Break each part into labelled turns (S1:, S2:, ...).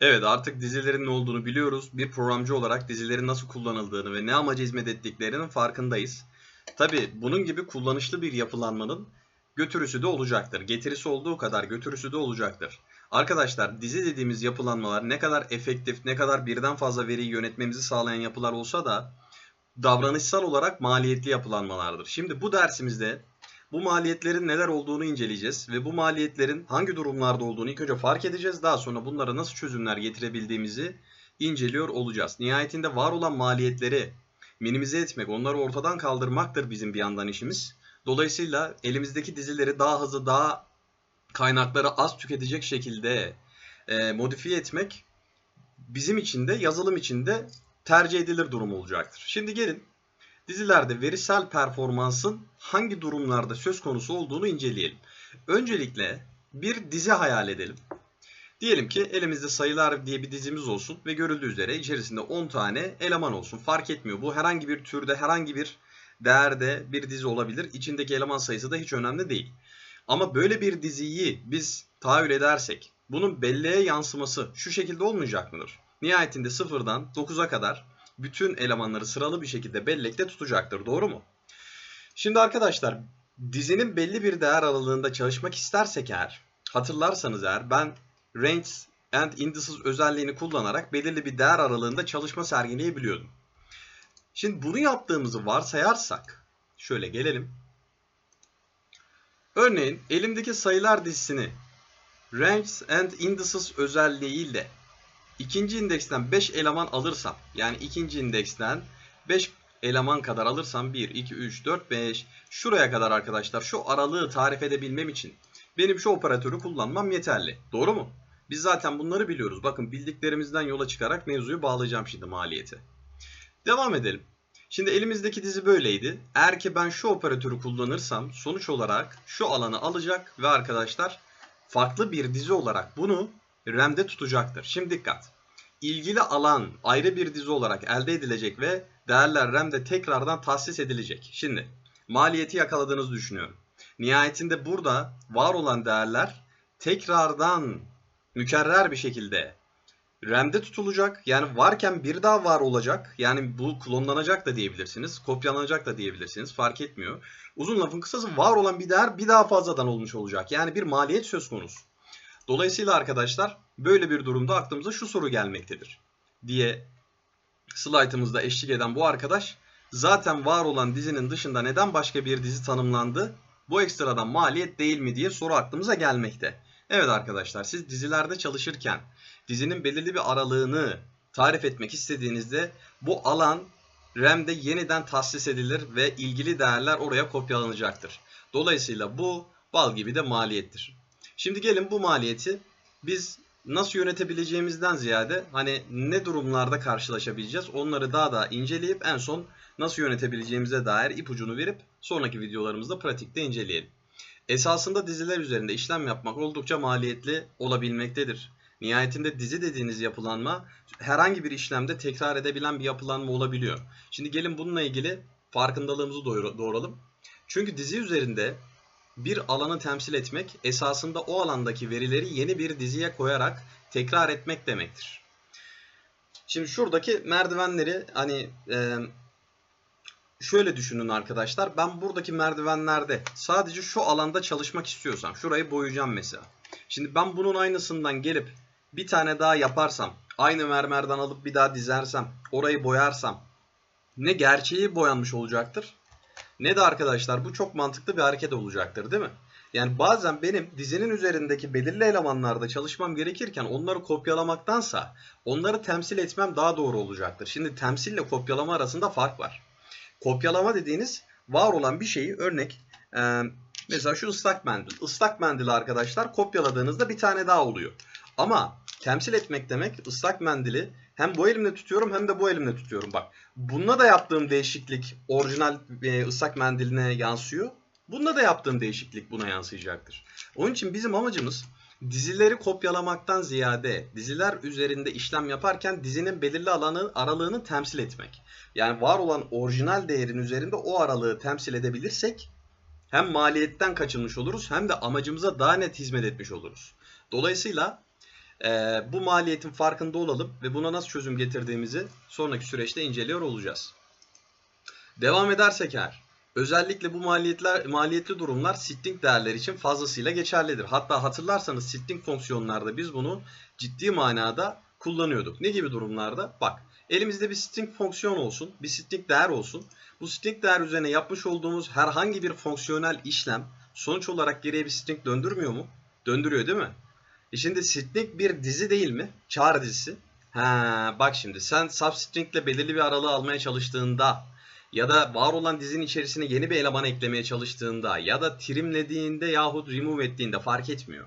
S1: Evet artık dizilerin ne olduğunu biliyoruz. Bir programcı olarak dizilerin nasıl kullanıldığını ve ne amaca hizmet ettiklerinin farkındayız. Tabi bunun gibi kullanışlı bir yapılanmanın götürüsü de olacaktır. Getirisi olduğu kadar götürüsü de olacaktır. Arkadaşlar dizi dediğimiz yapılanmalar ne kadar efektif, ne kadar birden fazla veriyi yönetmemizi sağlayan yapılar olsa da davranışsal olarak maliyetli yapılanmalardır. Şimdi bu dersimizde bu maliyetlerin neler olduğunu inceleyeceğiz ve bu maliyetlerin hangi durumlarda olduğunu ilk önce fark edeceğiz. Daha sonra bunlara nasıl çözümler getirebildiğimizi inceliyor olacağız. Nihayetinde var olan maliyetleri minimize etmek, onları ortadan kaldırmaktır bizim bir yandan işimiz. Dolayısıyla elimizdeki dizileri daha hızlı, daha kaynakları az tüketecek şekilde e, modifiye etmek bizim için de yazılım için de tercih edilir durum olacaktır. Şimdi gelin dizilerde verisel performansın hangi durumlarda söz konusu olduğunu inceleyelim. Öncelikle bir dizi hayal edelim. Diyelim ki elimizde sayılar diye bir dizimiz olsun ve görüldüğü üzere içerisinde 10 tane eleman olsun. Fark etmiyor. Bu herhangi bir türde, herhangi bir değerde bir dizi olabilir. İçindeki eleman sayısı da hiç önemli değil. Ama böyle bir diziyi biz tahayyül edersek bunun belleğe yansıması şu şekilde olmayacak mıdır? Nihayetinde sıfırdan 9'a kadar bütün elemanları sıralı bir şekilde bellekte tutacaktır. Doğru mu? Şimdi arkadaşlar dizinin belli bir değer aralığında çalışmak istersek eğer hatırlarsanız eğer ben range and indices özelliğini kullanarak belirli bir değer aralığında çalışma sergileyebiliyordum. Şimdi bunu yaptığımızı varsayarsak şöyle gelelim. Örneğin elimdeki sayılar dizisini range and indices özelliğiyle ikinci indeksten 5 eleman alırsam yani ikinci indeksten 5 eleman kadar alırsam 1, 2, 3, 4, 5 şuraya kadar arkadaşlar şu aralığı tarif edebilmem için benim şu operatörü kullanmam yeterli. Doğru mu? Biz zaten bunları biliyoruz. Bakın bildiklerimizden yola çıkarak mevzuyu bağlayacağım şimdi maliyeti. Devam edelim. Şimdi elimizdeki dizi böyleydi. Eğer ki ben şu operatörü kullanırsam sonuç olarak şu alanı alacak ve arkadaşlar farklı bir dizi olarak bunu RAM'de tutacaktır. Şimdi dikkat. İlgili alan ayrı bir dizi olarak elde edilecek ve değerler RAM'de tekrardan tahsis edilecek. Şimdi maliyeti yakaladığınızı düşünüyorum. Nihayetinde burada var olan değerler tekrardan mükerrer bir şekilde RAM'de tutulacak. Yani varken bir daha var olacak. Yani bu klonlanacak da diyebilirsiniz. Kopyalanacak da diyebilirsiniz. Fark etmiyor. Uzun lafın kısası var olan bir değer bir daha fazladan olmuş olacak. Yani bir maliyet söz konusu. Dolayısıyla arkadaşlar böyle bir durumda aklımıza şu soru gelmektedir. Diye slaytımızda eşlik eden bu arkadaş zaten var olan dizinin dışında neden başka bir dizi tanımlandı? Bu ekstradan maliyet değil mi diye soru aklımıza gelmekte. Evet arkadaşlar siz dizilerde çalışırken dizinin belirli bir aralığını tarif etmek istediğinizde bu alan RAM'de yeniden tahsis edilir ve ilgili değerler oraya kopyalanacaktır. Dolayısıyla bu bal gibi de maliyettir. Şimdi gelin bu maliyeti biz nasıl yönetebileceğimizden ziyade hani ne durumlarda karşılaşabileceğiz onları daha da inceleyip en son nasıl yönetebileceğimize dair ipucunu verip sonraki videolarımızda pratikte inceleyelim. Esasında diziler üzerinde işlem yapmak oldukça maliyetli olabilmektedir. Nihayetinde dizi dediğiniz yapılanma herhangi bir işlemde tekrar edebilen bir yapılanma olabiliyor. Şimdi gelin bununla ilgili farkındalığımızı doğuralım. Çünkü dizi üzerinde bir alanı temsil etmek esasında o alandaki verileri yeni bir diziye koyarak tekrar etmek demektir. Şimdi şuradaki merdivenleri hani e, şöyle düşünün arkadaşlar. Ben buradaki merdivenlerde sadece şu alanda çalışmak istiyorsam şurayı boyayacağım mesela. Şimdi ben bunun aynısından gelip bir tane daha yaparsam aynı mermerden alıp bir daha dizersem orayı boyarsam ne gerçeği boyanmış olacaktır ne de arkadaşlar bu çok mantıklı bir hareket olacaktır değil mi? Yani bazen benim dizinin üzerindeki belirli elemanlarda çalışmam gerekirken onları kopyalamaktansa onları temsil etmem daha doğru olacaktır. Şimdi temsille kopyalama arasında fark var. Kopyalama dediğiniz var olan bir şeyi örnek mesela şu ıslak mendil. Islak mendili arkadaşlar kopyaladığınızda bir tane daha oluyor. Ama temsil etmek demek ıslak mendili hem bu elimle tutuyorum hem de bu elimle tutuyorum. Bak bununla da yaptığım değişiklik orijinal e, ıslak mendiline yansıyor. Bununla da yaptığım değişiklik buna yansıyacaktır. Onun için bizim amacımız dizileri kopyalamaktan ziyade diziler üzerinde işlem yaparken dizinin belirli alanı aralığını temsil etmek. Yani var olan orijinal değerin üzerinde o aralığı temsil edebilirsek hem maliyetten kaçınmış oluruz hem de amacımıza daha net hizmet etmiş oluruz. Dolayısıyla Ee, bu maliyetin farkında olalım ve buna nasıl çözüm getirdiğimizi sonraki süreçte inceliyor olacağız. Devam edersek eğer, özellikle bu maliyetler maliyetli durumlar string değerler için fazlasıyla geçerlidir. Hatta hatırlarsanız string fonksiyonlarda biz bunu ciddi manada kullanıyorduk. Ne gibi durumlarda? Bak, elimizde bir string fonksiyon olsun, bir string değer olsun. Bu string değer üzerine yapmış olduğumuz herhangi bir fonksiyonel işlem sonuç olarak geriye bir string döndürmüyor mu? Döndürüyor değil mi? E şimdi string bir dizi değil mi? Çağrı dizisi. Ha, bak şimdi sen substring ile belirli bir aralığı almaya çalıştığında ya da var olan dizinin içerisine yeni bir eleman eklemeye çalıştığında ya da trimlediğinde yahut remove ettiğinde fark etmiyor.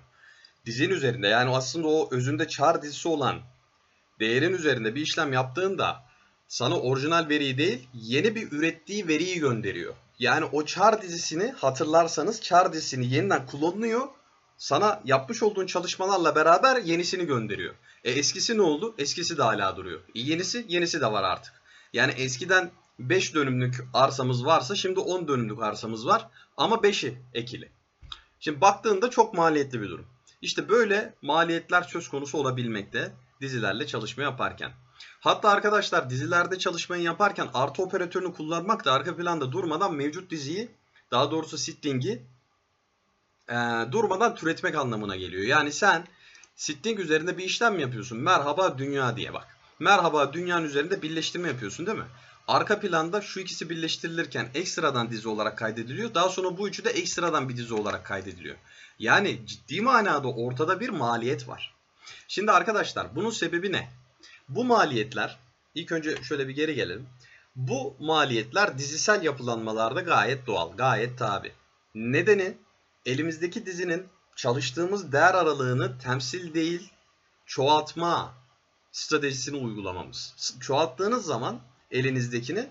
S1: Dizinin üzerinde yani aslında o özünde char dizisi olan değerin üzerinde bir işlem yaptığında sana orijinal veriyi değil yeni bir ürettiği veriyi gönderiyor. Yani o char dizisini hatırlarsanız char dizisini yeniden kullanıyor. Sana yapmış olduğun çalışmalarla beraber yenisini gönderiyor. E eskisi ne oldu? Eskisi de hala duruyor. E yenisi, yenisi de var artık. Yani eskiden 5 dönümlük arsamız varsa şimdi 10 dönümlük arsamız var ama 5'i ekili. Şimdi baktığında çok maliyetli bir durum. İşte böyle maliyetler söz konusu olabilmekte dizilerle çalışma yaparken. Hatta arkadaşlar dizilerde çalışmayı yaparken artı operatörünü kullanmak da arka planda durmadan mevcut diziyi daha doğrusu string'i e, durmadan türetmek anlamına geliyor. Yani sen string üzerinde bir işlem mi yapıyorsun? Merhaba dünya diye bak. Merhaba dünyanın üzerinde birleştirme yapıyorsun değil mi? Arka planda şu ikisi birleştirilirken ekstradan dizi olarak kaydediliyor. Daha sonra bu üçü de ekstradan bir dizi olarak kaydediliyor. Yani ciddi manada ortada bir maliyet var. Şimdi arkadaşlar bunun sebebi ne? Bu maliyetler, ilk önce şöyle bir geri gelelim. Bu maliyetler dizisel yapılanmalarda gayet doğal, gayet tabi. Nedeni elimizdeki dizinin çalıştığımız değer aralığını temsil değil, çoğaltma stratejisini uygulamamız. Çoğalttığınız zaman elinizdekini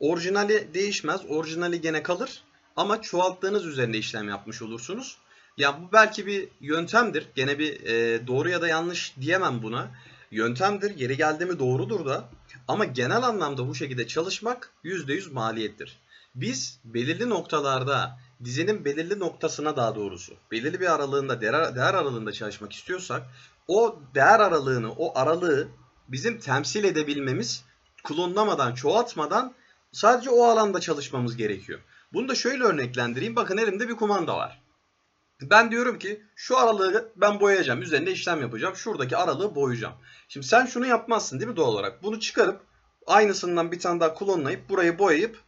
S1: orijinali değişmez, orijinali gene kalır ama çoğalttığınız üzerinde işlem yapmış olursunuz. Ya bu belki bir yöntemdir. Gene bir e, doğru ya da yanlış diyemem buna. Yöntemdir. Yeri geldi mi doğrudur da. Ama genel anlamda bu şekilde çalışmak %100 maliyettir. Biz belirli noktalarda dizinin belirli noktasına daha doğrusu belirli bir aralığında değer, değer aralığında çalışmak istiyorsak o değer aralığını, o aralığı bizim temsil edebilmemiz klonlamadan, çoğaltmadan sadece o alanda çalışmamız gerekiyor. Bunu da şöyle örneklendireyim. Bakın elimde bir kumanda var. Ben diyorum ki şu aralığı ben boyayacağım. Üzerinde işlem yapacağım. Şuradaki aralığı boyayacağım. Şimdi sen şunu yapmazsın değil mi doğal olarak? Bunu çıkarıp aynısından bir tane daha klonlayıp burayı boyayıp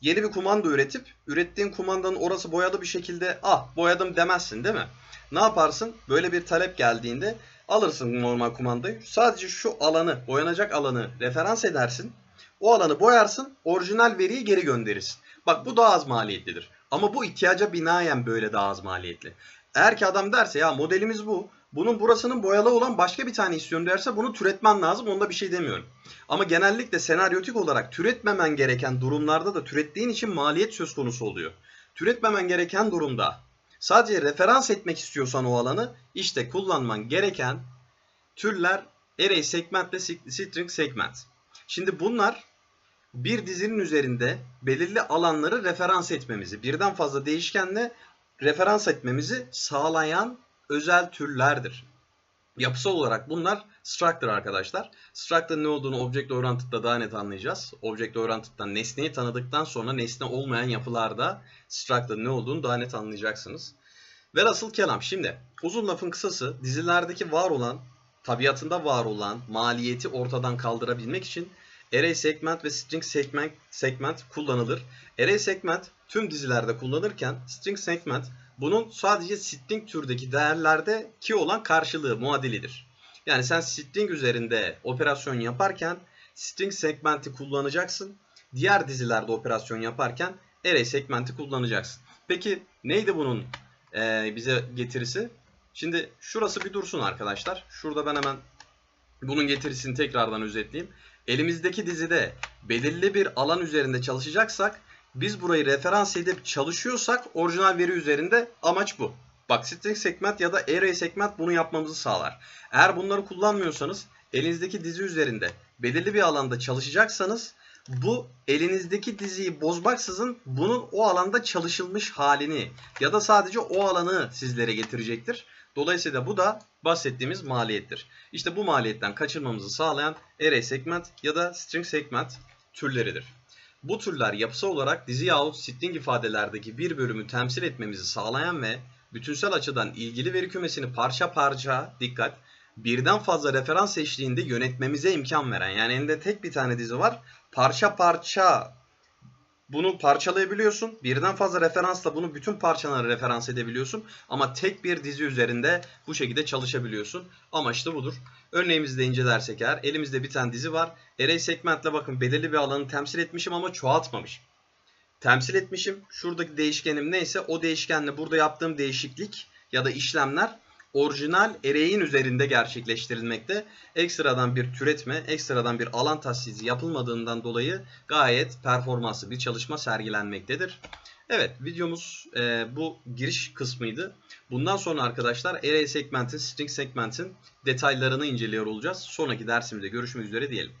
S1: yeni bir kumanda üretip ürettiğin kumandanın orası boyalı bir şekilde ah boyadım demezsin değil mi? Ne yaparsın? Böyle bir talep geldiğinde alırsın normal kumandayı. Sadece şu alanı, boyanacak alanı referans edersin. O alanı boyarsın, orijinal veriyi geri gönderirsin. Bak bu daha az maliyetlidir. Ama bu ihtiyaca binaen böyle daha az maliyetli. Eğer ki adam derse ya modelimiz bu. Bunun burasının boyalı olan başka bir tane istiyorum derse bunu türetmen lazım. Onda bir şey demiyorum. Ama genellikle senaryotik olarak türetmemen gereken durumlarda da türettiğin için maliyet söz konusu oluyor. Türetmemen gereken durumda sadece referans etmek istiyorsan o alanı işte kullanman gereken türler array segment ve string segment. Şimdi bunlar bir dizinin üzerinde belirli alanları referans etmemizi, birden fazla değişkenle referans etmemizi sağlayan özel türlerdir. Yapısal olarak bunlar structure arkadaşlar. Structure'ın ne olduğunu Object Oriented'da daha net anlayacağız. Object Oriented'dan nesneyi tanıdıktan sonra nesne olmayan yapılarda structure'ın ne olduğunu daha net anlayacaksınız. Velhasıl kelam şimdi uzun lafın kısası dizilerdeki var olan, tabiatında var olan maliyeti ortadan kaldırabilmek için array segment ve string segment, segment kullanılır. Array segment tüm dizilerde kullanırken string segment bunun sadece string türdeki değerlerde ki olan karşılığı muadilidir. Yani sen string üzerinde operasyon yaparken string segmenti kullanacaksın. Diğer dizilerde operasyon yaparken array segmenti kullanacaksın. Peki neydi bunun e, bize getirisi? Şimdi şurası bir dursun arkadaşlar. Şurada ben hemen bunun getirisini tekrardan özetleyeyim. Elimizdeki dizide belirli bir alan üzerinde çalışacaksak biz burayı referans edip çalışıyorsak orijinal veri üzerinde amaç bu. Bak string segment ya da array segment bunu yapmamızı sağlar. Eğer bunları kullanmıyorsanız elinizdeki dizi üzerinde belirli bir alanda çalışacaksanız bu elinizdeki diziyi bozmaksızın bunun o alanda çalışılmış halini ya da sadece o alanı sizlere getirecektir. Dolayısıyla bu da bahsettiğimiz maliyettir. İşte bu maliyetten kaçınmamızı sağlayan array segment ya da string segment türleridir. Bu türler yapısal olarak dizi yahut string ifadelerdeki bir bölümü temsil etmemizi sağlayan ve bütünsel açıdan ilgili veri kümesini parça parça dikkat birden fazla referans eşliğinde yönetmemize imkan veren yani elinde tek bir tane dizi var parça parça bunu parçalayabiliyorsun. Birden fazla referansla bunu bütün parçalara referans edebiliyorsun. Ama tek bir dizi üzerinde bu şekilde çalışabiliyorsun. Amaç da budur. Örneğimizde incelersek eğer elimizde bir tane dizi var. Array segmentle bakın belirli bir alanı temsil etmişim ama çoğaltmamışım. Temsil etmişim. Şuradaki değişkenim neyse o değişkenle burada yaptığım değişiklik ya da işlemler orijinal array'in üzerinde gerçekleştirilmekte. Ekstradan bir türetme, ekstradan bir alan tahsisi yapılmadığından dolayı gayet performanslı bir çalışma sergilenmektedir. Evet videomuz e, bu giriş kısmıydı. Bundan sonra arkadaşlar array segmentin, string segmentin detaylarını inceliyor olacağız. Sonraki dersimizde görüşmek üzere diyelim.